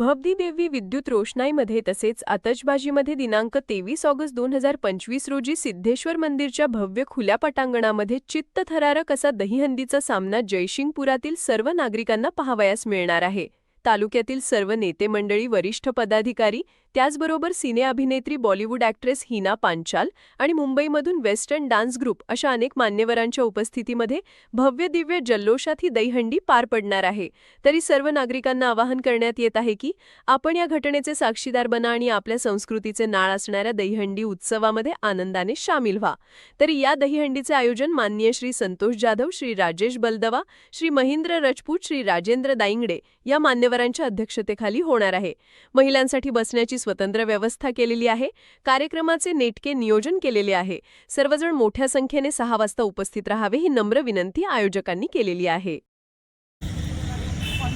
भवदीदेवी विद्युत रोषणाईमध्ये तसेच आतषबाजीमध्ये दिनांक तेवीस ऑगस्ट दोन हजार पंचवीस रोजी सिद्धेश्वर मंदिरच्या भव्य खुल्या पटांगणामध्ये चित्तथरारक असा दहीहंदीचा सामना जयशिंगपुरातील सर्व नागरिकांना पाहावयास मिळणार आहे. तालुक्यातील सर्व नेते मंडळी वरिष्ठ पदाधिकारी त्याचबरोबर सिने अभिनेत्री बॉलिवूड ॲक्ट्रेस हिना पांचाल आणि मुंबईमधून वेस्टर्न डान्स ग्रुप अशा अनेक मान्यवरांच्या उपस्थितीमध्ये भव्य दिव्य जल्लोषात ही दहीहंडी पार पडणार आहे. तरी सर्व नागरिकांना आवाहन करण्यात येत आहे की आपण या घटनेचे साक्षीदार बना आणि आपल्या संस्कृतीचे नाळ असणाऱ्या दहीहंडी उत्सवामध्ये आनंदाने सामील व्हा. तरी या दहीहंडीचे आयोजन माननीय श्री संतोष जाधव श्री राजेश बलदवा श्री महेंद्र रजपूत श्री राजेंद्र दाईंगडे या मान्यवरांच्या अध्यक्षतेखाली होणार आहे. महिलांसाठी बसण्याची स्वतंत्र व्यवस्था केलेली आहे. कार्यक्रमाचे नेटके नियोजन केलेले आहे. सर्वजण मोठ्या संख्येने सहा वाजता उपस्थित राहावे ही नम्र विनंती आयोजकांनी केलेली आहे.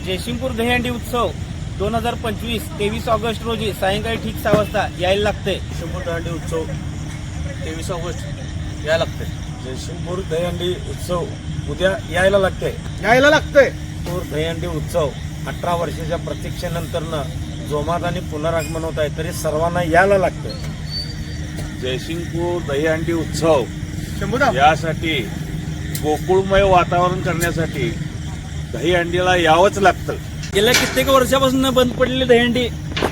जयसिंगपूर दहीहंडी उत्सव दोन हजार पंचवीस तेवीस ऑगस्ट रोजी सायंकाळी ठीक सहा वाजता यायला लागते. जयशिंगपूर दहीहंडी उत्सव तेवीस ऑगस्ट यायला लागते. जयशिंगपूर दहीहंडी उत्सव उद्या यायला लागते. यायला लागतंय पूर दहीहंडी उत्सव अठरा वर्षाच्या प्रतीक्षेनंतरनं जोमात आणि पुनरागमन होत आहे तरी सर्वांना यायला लागतं जयसिंगपूर दहीहंडी उत्सव यासाठी गोकुळमय वातावरण करण्यासाठी दहीहंडीला यावंच लागतं. गेल्या कित्येक वर्षापासून बंद पडलेली दहीहंडी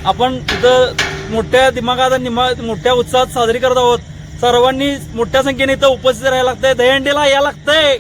आपण इथं मोठ्या दिमागात आणि निमा मोठ्या उत्साहात साजरी करत आहोत. सर्वांनी मोठ्या संख्येने इथं उपस्थित राहायला लागतंय. दहीहंडीला या लागतंय.